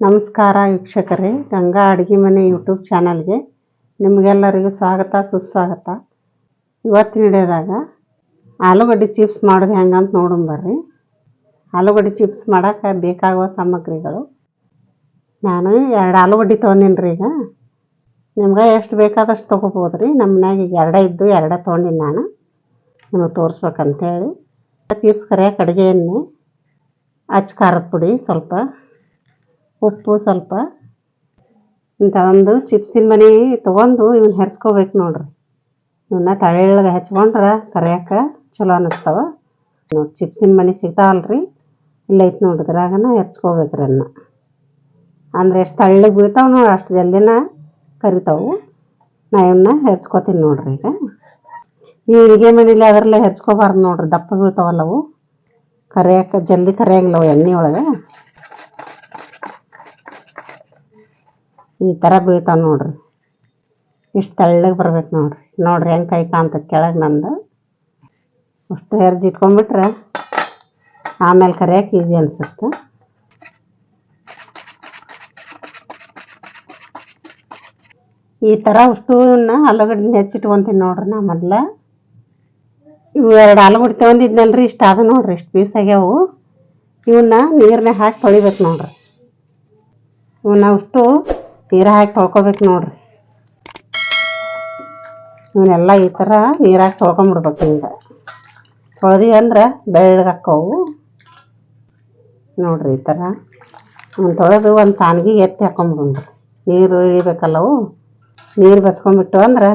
ನಮಸ್ಕಾರ ವೀಕ್ಷಕರೇ, ಗಂಗಾ ಅಡುಗೆ ಮನೆ ಯೂಟ್ಯೂಬ್ ಚಾನಲ್ಗೆ ನಿಮಗೆಲ್ಲರಿಗೂ ಸ್ವಾಗತ, ಸುಸ್ವಾಗತ. ಇವತ್ತಿನ ಹಿಡಿಯೋದಾಗ ಆಲೂಗಡ್ಡೆ ಚಿಪ್ಸ್ ಮಾಡೋದು ಹೆಂಗಂತ ನೋಡೋಣ ಬರ್ರಿ. ಆಲೂಗಡ್ಡೆ ಚಿಪ್ಸ್ ಮಾಡೋಕ್ಕೆ ಬೇಕಾಗುವ ಸಾಮಗ್ರಿಗಳು. ನಾನು ಎರಡು ಆಲೂಗಡ್ಡೆ ತೊಗೊಂಡಿನಿ ರೀ ಈಗ. ನಿಮ್ಗೆ ಎಷ್ಟು ಬೇಕಾದಷ್ಟು ತೊಗೋಬೋದು ರೀ ನಮ್ಮ ಮನ್ಯಾಗ ಈಗ ಎರಡೇ ಇದ್ದು ಎರಡೇ ತೊಗೊಂಡಿನಿ ನಾನು. ನಿಮಗೆ ತೋರಿಸ್ಬೇಕಂತೇಳಿ. ಚಿಪ್ಸ್ ಕರಿಯಕ್ಕೆ ಅಡುಗೆ ಎಣ್ಣೆ, ಅಚ್ಚ ಖಾರದ ಪುಡಿ ಸ್ವಲ್ಪ ಉಪ್ಪು ಸ್ವಲ್ಪ. ಇಂಥ ಒಂದು ಚಿಪ್ಸಿನ ಮನೆ ತೊಗೊಂಡು ಇವನ್ನ ಹೆರ್ಸ್ಕೋಬೇಕು ನೋಡ್ರಿ. ಇವನ್ನ ತಳ್ಳಗೆ ಹೆಚ್ಕೊಂಡ್ರೆ ಕರಿಯಕ್ಕೆ ಚಲೋ ಅನ್ನಿಸ್ತಾವ. ನೋಡಿ ಚಿಪ್ಸಿನ ಮನೆ ಸಿಗ್ತಾವಲ್ರಿ. ಇಲ್ಲ ಐತೆ ನೋಡ್ರಿ ಇದ್ರಾಗನ ಹೆರ್ಚ್ಕೋಬೇಕ್ರಿ ಅದನ್ನ ಅಂದ್ರೆ ಎಷ್ಟು ತಳ್ಳಿಗೆ ಬೀಳ್ತಾವ ನೋಡಿ ಅಷ್ಟು ಜಲ್ದಿನ ಕರಿತಾವು. ನಾ ಇವನ್ನ ಹೆರ್ಚ್ಕೋತೀನಿ ನೋಡ್ರಿ ಈಗ. ನೀವು ಇಳಿಗೆ ಮನೇಲಿ ಅದರಲ್ಲೇ ಹೆರ್ಚ್ಕೋಬಾರ್ದು ನೋಡ್ರಿ. ದಪ್ಪ ಬೀಳ್ತಾವಲ್ಲವು. ಕರಿಯಕ್ಕೆ ಜಲ್ದಿ ಕರಿಯಂಗಿಲ್ಲ ಅವು ಎಣ್ಣೆ ಒಳಗೆ ಈ ಥರ ಬೀಳ್ತಾವ ನೋಡ್ರಿ. ಇಷ್ಟು ತೆಳ್ಳಗೆ ಬರ್ಬೇಕು ನೋಡ್ರಿ. ನೋಡ್ರಿ ಹೆಂಗೆ ಕೈ ಕಾಣ್ತದೆ ಕೆಳಗೆ ನಂದು. ಅಷ್ಟು ಹೆರ್ಜಿ ಇಟ್ಕೊಂಡ್ಬಿಟ್ರೆ ಆಮೇಲೆ ಕರಿಯಕ್ಕೆ ಈಜಿ ಅನಿಸುತ್ತೆ. ಈ ಥರ ಅಷ್ಟೂನ ಆಲೂಗಡ್ಡೆ ಹೆಚ್ಚಿಟ್ಕೊಂತೀನಿ ನೋಡ್ರಿ ನಾ ಮೊದ್ಲ. ಇವು ಎರಡು ಆಲೂಗಡ್ಡೆ ತೊಗೊಂಡಿದ್ನಲ್ರಿ ಇಷ್ಟು ಅದು ನೋಡ್ರಿ, ಇಷ್ಟು ಪೀಸ್ ಆಗ್ಯಾವು. ಇವನ್ನ ನೀರನ್ನ ಹಾಕಿ ತೊಳಿಬೇಕು ನೋಡ್ರಿ. ಇವನ್ನ ಅಷ್ಟು ನೀರ ಹಾಕಿ ತೊಳ್ಕೊಬೇಕು ನೋಡ್ರಿ. ಇವನ್ನೆಲ್ಲ ಈ ಥರ ನೀರಾಗಿ ತೊಳ್ಕೊಂಬಿಡ್ಬೇಕು ಹಿಂಗೆ ತೊಳೆದಿವಿ ಅಂದ್ರೆ ಬೆಳ್ಳಗೆ ಹಾಕೋವು. ನೋಡ್ರಿ ಈ ಥರ ಅವ್ನು ತೊಳೆದು ಒಂದು ಸಾನ್ಗಿಗೆ ಎತ್ತಿ ಹಾಕೊಂಬಿಡ್ರಿ ನೀರು ಇಳಿಬೇಕಲ್ಲವು. ನೀರು ಬಸ್ಕೊಂಬಿಟ್ಟು ಅಂದ್ರೆ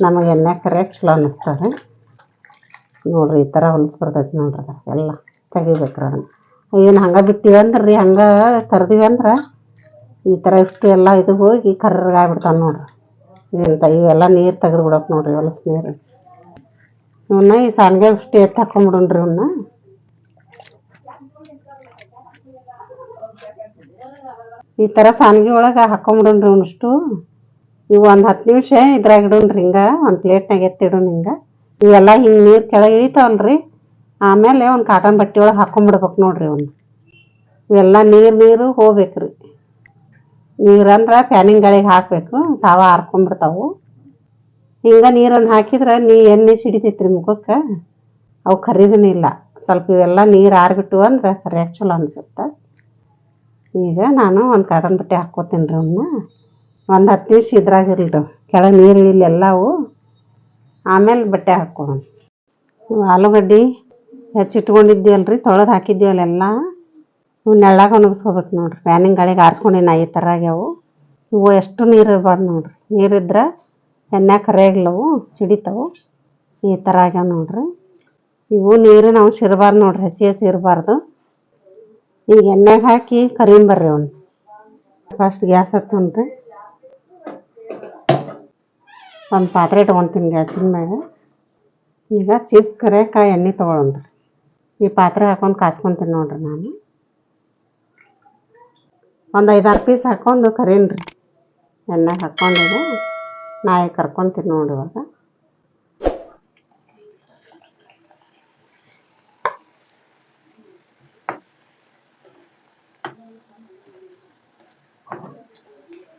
ನಮಗೆ ಎಣ್ಣೆ ಕರಿಯಕ್ಕೆ ಚಲೋ ಅನ್ನಿಸ್ತಾರೆ ನೋಡ್ರಿ ಈ ಥರ ಹೊಲಸು ಬರ್ತೈತೆ ನೋಡ್ರಿ ಎಲ್ಲ ತೆಗಿಬೇಕ್ರಿ ಅದನ್ನು. ಏನು ಹಂಗೆ ಬಿಟ್ಟಿವಿ ಅಂದ್ರೆ ರೀ ಹಂಗೆ ಕರ್ದಿವಿ ಅಂದ್ರೆ ಈ ಥರ ಇಷ್ಟು ಎಲ್ಲ ಇದು ಹೋಗಿ ಕರ್ರಗಾಗ್ಬಿಡ್ತಾವೆ ನೋಡ್ರಿ. ಇಂಥ ಇವೆಲ್ಲ ನೀರು ತೆಗೆದು ಬಿಡೋಕೆ ನೋಡ್ರಿ ಹೊಲಸು ನೀರು. ಇವನ್ನ ಈ ಸಾನ್ಗೆ ಇಷ್ಟು ಎತ್ತಿ ಹಾಕೊಂಬಿಡೋಣ್ರಿ ಇವನ್ನ ಈ ಥರ ಸಾನ್ಗೆ ಒಳಗೆ ಹಾಕೊಂಬಿಡೋಣ್ರಿ ಇವನಷ್ಟು ಇವು ಒಂದು ಹತ್ತು ನಿಮಿಷ ಇದ್ರಾಗ ಇಡೋಣ್ರಿ ಹಿಂಗೆ, ಒಂದು ಪ್ಲೇಟ್ನಾಗ ಎತ್ತಿಡೋಣ ಹಿಂಗೆ. ಇವೆಲ್ಲ ಹಿಂಗೆ ನೀರು ಕೆಳಗೆ ಇಳಿತಾವಲ್ರಿ. ಆಮೇಲೆ ಒಂದು ಕಾಟನ್ ಬಟ್ಟೆ ಒಳಗೆ ಹಾಕೊಂಬಿಡ್ಬೇಕು ನೋಡ್ರಿ ಒಂದು ಇವೆಲ್ಲ ನೀರು ನೀರು ಹೋಗ್ಬೇಕ್ರಿ. ನೀರಂದ್ರೆ ಫ್ಯಾನಿನ ಗಾಳಿಗೆ ಹಾಕಬೇಕು, ತಾವ ಹಾರ್ಕೊಂಬಿಡ್ತಾವು ಹಿಂಗೆ ನೀರನ್ನು ಹಾಕಿದ್ರೆ ನೀ ಎಣ್ಣೆ ಸಿಡಿತೈತ್ರಿ ಮುಖಕ್ಕೆ, ಅವು ಕರಿದನೇ ಇಲ್ಲ. ಸ್ವಲ್ಪ ಇವೆಲ್ಲ ನೀರು ಆರ್ಬಿಟ್ಟು ಅಂದ್ರೆ ಸರಿ ಚಲೋ ಅನ್ಸುತ್ತೆ. ಈಗ ನಾನು ಒಂದು ಕಾಟನ್ ಬಟ್ಟೆ ಹಾಕ್ಕೋತೀನಿ ರೀ ಅವನ್ನ ಒಂದು ಹತ್ತು ನಿಮಿಷ ಇದ್ರಾಗಿರ್ಲಿ ಕೆಳಗೆ ನೀರು ಇಳಿಲಿ ಎಲ್ಲವು ಆಮೇಲೆ ಬಟ್ಟೆ ಹಾಕ್ಕೊಳ್ಳೋಣ ಆಲೂಗಡ್ಡೆ ಆಲೂಗಡ್ಡೆ ಹೆಚ್ಚಿಟ್ಕೊಂಡಿದ್ದೀವಲ್ರಿ ತೊಳೆದು ಹಾಕಿದ್ದೀವಲ್ಲ ಎಲ್ಲ. ನೆಳ್ಳಾಗ ಒಣಗಿಸ್ಕೋಬೇಕು ನೋಡ್ರಿ. ಫ್ಯಾನಿನ ಗಾಳಿಗೆ ಆರಿಸ್ಕೊಂಡಿನ ಈ ಥರ ಆಗ್ಯಾವು. ಇವು ಎಷ್ಟು ನೀರು ಇರಬಾರ್ದು ನೋಡ್ರಿ. ನೀರಿದ್ರೆ ಎಣ್ಣೆ ಕರಿಯಾಗಿಲ್ಲವು ಸಿಡಿತಾವು. ಈ ಥರ ಆಗ್ಯಾವ ನೋಡ್ರಿ. ಇವು ನೀರು ನಾವು ಇರಬಾರ್ದು ನೋಡ್ರಿ. ಹಸಿ ಹಸಿ ಇರಬಾರ್ದು. ಈಗ ಎಣ್ಣೆಗೆ ಹಾಕಿ ಕರಿಯಂಬರ್ರಿ ಅವ್ನು. ಫಸ್ಟ್ ಗ್ಯಾಸ್ ಹಚ್ಚೋಣ್ರಿ ಒಂದು ಪಾತ್ರೆ ಇಟ್ಕೊತೀನಿ ಗ್ಯಾಸಿನ ಮ್ಯಾಗ. ಈಗ ಚಿಪ್ಸ್ ಕರಿಯಕ್ಕೆ ಎಣ್ಣೆ ತೊಗೊಳೋಣ್ರಿ. ಈ ಪಾತ್ರೆ ಹಾಕೊಂಡು ಕಾಸ್ಕೊತೀನಿ ನೋಡ್ರಿ ನಾನು. ಒಂದು ಐದಾರು ಪೀಸ್ ಹಾಕ್ಕೊಂಡು ಕರೀನ್ರಿ. ಎಣ್ಣೆಗೆ ಹಾಕ್ಕೊಂಡಿದೆ ನಾಯಿ ಕರ್ಕೊತೀನಿ ನೋಡಿ ಇವಾಗ.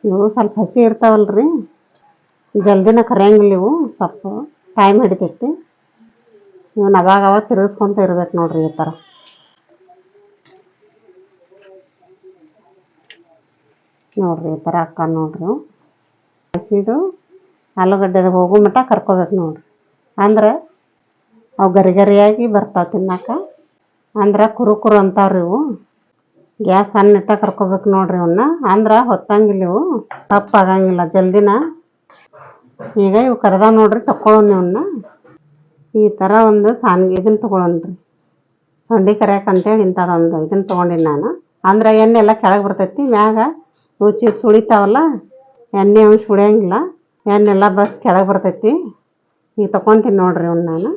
ಇವು ಸ್ವಲ್ಪ ಹಸಿ ಇರ್ತಾವಲ್ರಿ. ಜಲ್ದಿನ ಕರೆಯಂಗಿಲ್ಲ ಇವು. ಸ್ವಲ್ಪ ಟೈಮ್ ಹಿಡಿತೈತಿ. ಇವನ್ನ ಅವಾಗ ಅವಾಗ ತಿರುಗಿಸ್ಕೊಂತ ಇರ್ಬೇಕು ನೋಡ್ರಿ ಈ ಥರ ನೋಡ್ರಿ ಈ ಥರ ಅಕ್ಕ ನೋಡ್ರಿ. ಹಸಿದು ಆಲೂಗಡ್ಡೆದಾಗ ಹೋಗೋ ಮಟ್ಟ ಕರ್ಕೋಬೇಕು ನೋಡ್ರಿ. ಅಂದ್ರೆ ಅವು ಗರಿ ಗರಿಯಾಗಿ ಬರ್ತಾವೆ ತಿನ್ನಕ್ಕೆ. ಅಂದ್ರೆ ಕುರು ಕುರು ಅಂತಾವ್ರಿ ಇವು. ಗ್ಯಾಸ್ ಸಣ್ಣ ಇಟ್ಟ ಕರ್ಕೋಬೇಕು ನೋಡ್ರಿ ಇವನ್ನ ಅಂದ್ರೆ ಹೊತ್ತಂಗಿಲ್ಲ ಇವು. ಆಗಂಗಿಲ್ಲ ಜಲ್ದಿನ. ಈಗ ಇವು ಕರೆದ ನೋಡ್ರಿ ತಕ್ಕೊಳ್ಳೋಣ ಇವನ್ನ ಈ ಥರ ಒಂದು ಸಾನ್ಗೆ ಇದನ್ನ ತೊಗೊಳೋಣ್ರಿ ಸೊಂಡಿ ಕರಿಯಕ್ಕೆ ಅಂತೇಳಿ ಇಂಥದ್ದೊಂದು ಇದನ್ನು ತೊಗೊಂಡಿನಿ ನಾನು. ಅಂದ್ರೆ ಎಣ್ಣೆ ಎಲ್ಲ ಕೆಳಗೆ ಬರ್ತೈತಿ, ಮ್ಯಾಗ ಚಿಪ್ಸ್ ಉಳಿತಾವಲ್ಲ ಎಣ್ಣೆ ಅಂಶ ಎಣ್ಣೆ ಎಲ್ಲ ಬಸ್ ಕೆಳಗೆ ಬರ್ತೈತಿ. ಈಗ ತಗೊತೀನಿ ನೋಡ್ರಿ ಅವ್ನು ನಾನು.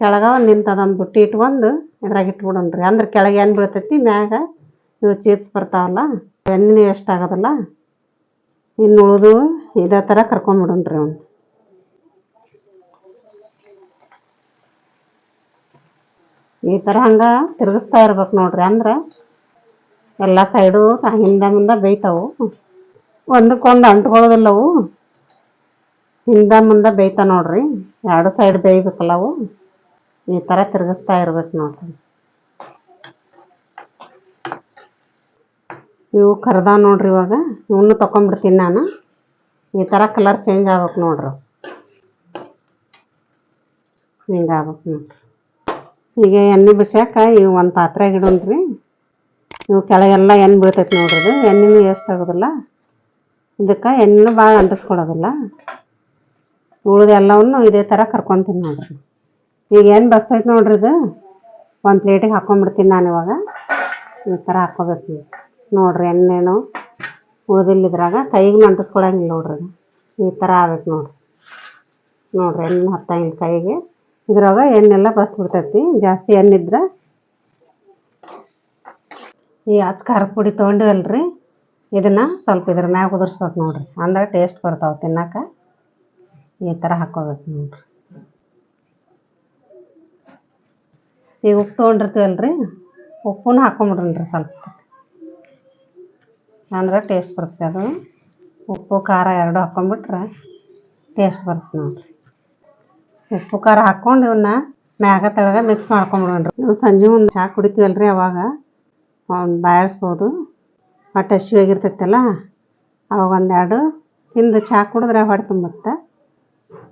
ಕೆಳಗೆ ನಿಂತದೊಂದು ಬುಟ್ಟಿ ಇಟ್ಕೊಂಡು ಇದ್ರಾಗ ಇಟ್ಬಿಡೋಣ್ರಿ. ಅಂದ್ರೆ ಕೆಳಗೆ ಏನು ಬೀಳ್ತೈತಿ, ಮ್ಯಾಗ ಇವು ಚಿಪ್ಸ್ ಬರ್ತಾವಲ್ಲ ಎಣ್ಣೆ ಎಷ್ಟಾಗೋದಲ್ಲ ಇನ್ನು ಉಳಿದು ಇದೇ ಥರ ಕರ್ಕೊಂಬಿಡೋಣ್ರಿ ಅವ್ನು ಈ ಥರ ಹಂಗೆ ತಿರುಗಿಸ್ತಾ ಇರ್ಬೇಕು ನೋಡ್ರಿ. ಅಂದ್ರೆ ಎಲ್ಲ ಸೈಡು ಹಿಂದೆ ಮುಂದೆ ಬೇಯ್ತಾವು. ಒಂದಕ್ಕೊಂದು ಅಂಟ್ಕೊಳ್ಳೋದಿಲ್ಲವು ಹಿಂದೆ ಮುಂದೆ ಬೇಯ್ತಾ ನೋಡ್ರಿ. ಎರಡು ಸೈಡ್ ಬೇಯ್ಬೇಕಲ್ಲ ಅವು. ಈ ಥರ ತಿರುಗಿಸ್ತಾ ಇರ್ಬೇಕು ನೋಡ್ರಿ. ಇವು ಕರ್ದ ನೋಡ್ರಿ ಇವಾಗ. ಇವನ್ನೂ ತೊಗೊಂಡ್ಬಿಡ್ತೀನಿ ನಾನು. ಈ ಥರ ಕಲರ್ ಚೇಂಜ್ ಆಗ್ಬೇಕು ನೋಡ್ರಿ. ಹಿಂಗೆ ಆಗ್ಬೇಕು ನೋಡ್ರಿ. ಈಗ ಎಣ್ಣೆ ಬಿಡ್ಸ್ಯಾಕ ಇವು ಒಂದು ಪಾತ್ರೆಗೆ ಇಡೋಣ್ರಿ. ಇವು ಕೆಳಗೆಲ್ಲ ಎಣ್ಣೆ ಬೀಳ್ತೈತೆ ನೋಡ್ರಿ ಇದು ಎಣ್ಣೆನೂ ಎಷ್ಟು ಆಗೋದಿಲ್ಲ. ಇದಕ್ಕೆ ಎಣ್ಣೆ ಭಾಳ ಅಂಟಿಸ್ಕೊಳ್ಳೋದಿಲ್ಲ ಉಳಿದೆಲ್ಲವನ್ನು ಇದೇ ಥರ ಕರ್ಕೊತೀನಿ ನೋಡ್ರಿ. ಈಗ ಏನು ಬಸ್ತೈತೆ ನೋಡ್ರಿ ಇದು? ಒಂದು ಪ್ಲೇಟಿಗೆ ಹಾಕ್ಕೊಂಬಿಡ್ತೀನಿ ನಾನು ಇವಾಗ. ಈ ಥರ ಹಾಕ್ಕೋಬೇಕು ನೋಡ್ರಿ ಎಣ್ಣೆನು ಉಳಿದಿಲ್ಲ ಇದ್ರಾಗ. ಕೈಗೆ ಅಂಟಿಸ್ಕೊಳಂಗಿಲ್ಲ ನೋಡ್ರಿ. ಈ ಥರ ಆಗ್ಬೇಕು ನೋಡ್ರಿ. ನೋಡ್ರಿ ಎಣ್ಣೆ ಹತ್ತಂಗಿಲ್ಲ ಕೈಗೆ. ಇದ್ರಾಗ ಎಣ್ಣೆಲ್ಲ ಬಸ್ಬಿಡ್ತೈತಿ. ಜಾಸ್ತಿ ಎಣ್ಣೆ ಇದ್ರೆ ಈ ಅಚ್ಚ ಖಾರದ ಪುಡಿ ತೊಗೊಂಡಿವಲ್ರಿ. ಇದನ್ನು ಸ್ವಲ್ಪ ಇದ್ರ ಮ್ಯಾಗ ಉದುರ್ಸ್ಬೇಕು ನೋಡ್ರಿ. ಅಂದ್ರೆ ಟೇಸ್ಟ್ ಬರ್ತಾವೆ ತಿನ್ನಕ್ಕೆ ಈ ಥರ ಹಾಕ್ಕೋಬೇಕು ನೋಡ್ರಿ. ಈಗ ಉಪ್ಪು ತೊಗೊಂಡಿರ್ತೀವಲ್ರಿ. ಉಪ್ಪನ್ನು ಹಾಕ್ಕೊಂಬಿಡ್ರಿ ಸ್ವಲ್ಪ. ಅಂದ್ರೆ ಟೇಸ್ಟ್ ಬರುತ್ತೆ ಅದು. ಉಪ್ಪು, ಖಾರ ಎರಡು ಹಾಕ್ಕೊಂಬಿಟ್ರೆ ಟೇಸ್ಟ್ ಬರುತ್ತೆ ನೋಡ್ರಿ. ಉಪ್ಪು ಖಾರ ಹಾಕ್ಕೊಂಡು ಇವನ್ನ ಮ್ಯಾಗ ತೆಳಗ ಮಿಕ್ಸ್ ಮಾಡ್ಕೊಂಬಿಡೋಣ್ರಿ. ನೀವು ಸಂಜೆ ಒಂದು ಚಹಾ ಕುಡಿತೀವಲ್ರಿ ಅವಾಗ. ಒಂದು ಬಾಯರ್ಸ್ಬೋದು ಹೊಟ್ಟೆ ಹಸಿವಾಗಿರ್ತೈತಲ್ಲ ಅವಾಗ ಒಂದೆರಡು ತಿಂದು ಚಹಾ ಕುಡಿದ್ರೆ ಹೊಟ್ಟೆ ತುಂಬುತ್ತೆ.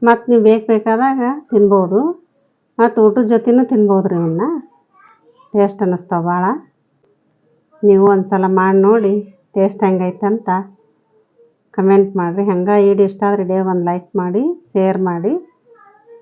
ಮತ್ತು ನೀವು ಬೇಕು ಬೇಕಾದಾಗ ತಿನ್ಬೋದು. ಮತ್ತು ಊಟದ ಜೊತೆನೂ ತಿನ್ಬೋದು ರೀ ಇವನ್ನ ಟೇಸ್ಟ್ ಅನ್ನಿಸ್ತಾವೆ ಭಾಳ ನೀವು ಒಂದು ಸಲ ಮಾಡಿ ನೋಡಿ, ಟೇಸ್ಟ್ ಹೆಂಗೈತೆ ಅಂತ ಕಮೆಂಟ್ ಮಾಡಿರಿ. ಹೆಂಗೆ ಈ ಇಷ್ಟ ಆದರೆ ಡೇ ಒಂದು ಲೈಕ್ ಮಾಡಿ ಶೇರ್ ಮಾಡಿ.